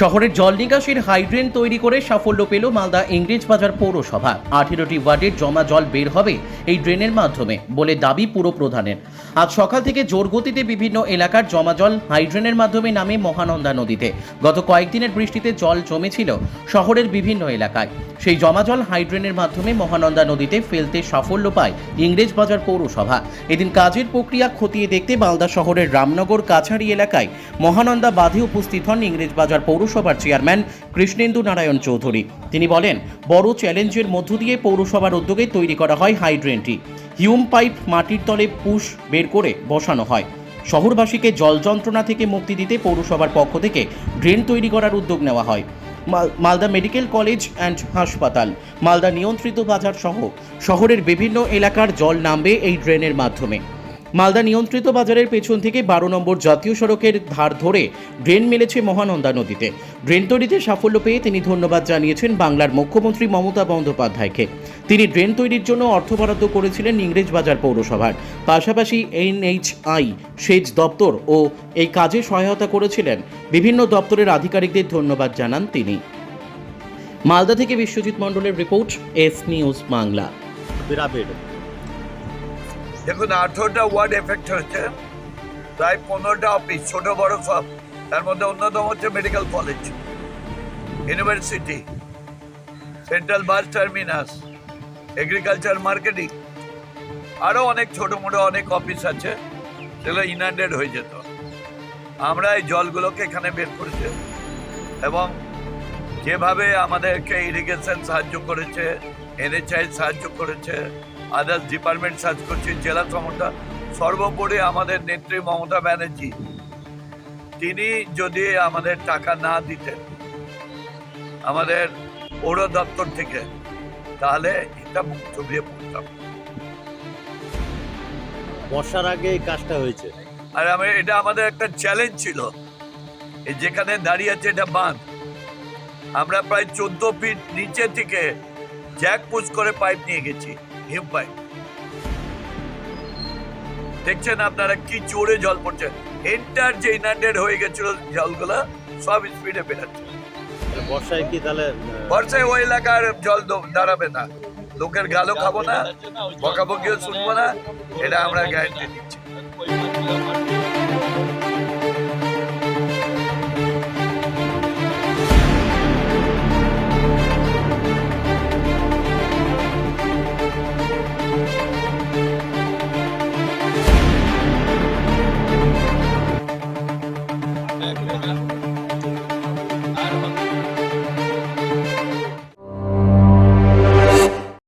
শহরের জল নিকাশির হাইড্রেন তৈরি করে সাফল্য পেল মালদা ইংরেজ বাজার পৌরসভা। আঠেরোটি ওয়ার্ডের জমা জল বের হবে এই ড্রেনের মাধ্যমে বলে দাবি পুর প্রধানের। আজ সকাল থেকে জোর গতিতে বিভিন্ন এলাকার জমা জল হাইড্রেনের মাধ্যমে নামে মহানন্দা নদীতে। গত কয়েকদিনের বৃষ্টিতে জল জমেছিল শহরের বিভিন্ন এলাকায়। সেই জমা জল হাইড্রেনের মাধ্যমে মহানন্দা নদীতে ফেলতে সাফল্য পায় ইংরেজ বাজার পৌরসভা। এদিন কাজের প্রক্রিয়া খতিয়ে দেখতে মালদা শহরের রামনগর কাছাড়ি এলাকায় মহানন্দা বাঁধে উপস্থিত হন ইংরেজ বাজার পৌরসভার চেয়ারম্যান কৃষ্ণেন্দু নারায়ণ চৌধুরী। তিনি বলেন, বড় চ্যালেঞ্জের মধ্য দিয়ে পৌরসভার উদ্যোগে তৈরি করা হয় হাইড্রেনটি। হিউম পাইপ মাটির তলে পুশ বের করে বসানো হয়। শহরবাসীকে জল যন্ত্রণা থেকে মুক্তি দিতে পৌরসভার পক্ষ থেকে ড্রেন তৈরি করার উদ্যোগ নেওয়া হয়। মালদা মেডিকেল কলেজ অ্যান্ড হাসপাতাল, মালদা নিয়ন্ত্রিত বাজার সহ শহরের বিভিন্ন এলাকার জল নামবে এই ড্রেনের মাধ্যমে। মালদা নিয়ন্ত্রিত বাজারের পেছন থেকে বারো নম্বর জাতীয় সড়কের ধার ধরে ড্রেন মেলেছে মহানন্দা নদীতে। ড্রেন তৈরিতে সাফল্য পেয়ে তিনি ধন্যবাদ জানিয়েছেন বাংলার মুখ্যমন্ত্রী মমতা বন্দ্যোপাধ্যায়কে। তিনি ড্রেন তৈরির জন্য অর্থ বরাদ্দ করেছিলেন ইংরেজ বাজার পৌরসভার। পাশাপাশি এনএইচআই, সেচ দপ্তর ও এই কাজে সহায়তা করেছিলেন বিভিন্ন দপ্তরের আধিকারিকদের ধন্যবাদ জানান তিনি। মালদা থেকে বিশ্বজিৎ মণ্ডলের রিপোর্ট, এস নিউজ বাংলা। দেখুন, আঠেরোটা ওয়ার্ড এফেক্ট হয়েছে, প্রায় পনেরোটা অফিস ছোট, বড় সব। তার মধ্যে অন্যতম হচ্ছে medical college university central bus terminus agriculture marketing আরও অনেক ছোট, মোটো অনেক অফিস আছে, সেগুলো ইনান্ডেড হয়ে যেত। আমরা এই জলগুলোকে এখানে বের করেছি এবং যেভাবে আমাদেরকে ইরিগেশন সাহায্য করেছে এনএচআই সাহায্য করেছে আদার্স ডিপার্টমেন্ট সাহায্য করছে জেলা ক্ষমতা সর্বোপরি আমাদের নেত্রী মমতা ব্যানার্জি তিনি যদি আমাদের টাকা না দিতেন আমাদের পৌর দপ্তর থেকে তাহলে এটা মুখ চুবিয়ে পড়তাম। বর্ষার আগে এই কাজটা হয়েছে। আর আমি এটা আমাদের একটা চ্যালেঞ্জ ছিল। এই যেখানে দাঁড়িয়ে আছে এটা বাঁধ। আমরা প্রায় চোদ্দ ফিট নিচে থেকে জ্যাক পুশ করে পাইপ নিয়ে গেছি। দেখছেন আপনারা কি জোরে জল পড়ছে? এন্টার যে ইনান্ডেড হয়ে গেছিল জলগুলা সব স্পিডে বেরাচ্ছে বর্ষায় কি তাহলে বর্ষায় ওই এলাকার জল দাঁড়াবে না। লোকের গালও খাব না বকাবকিও শুনব না এটা আমরা গ্যারান্টি দিই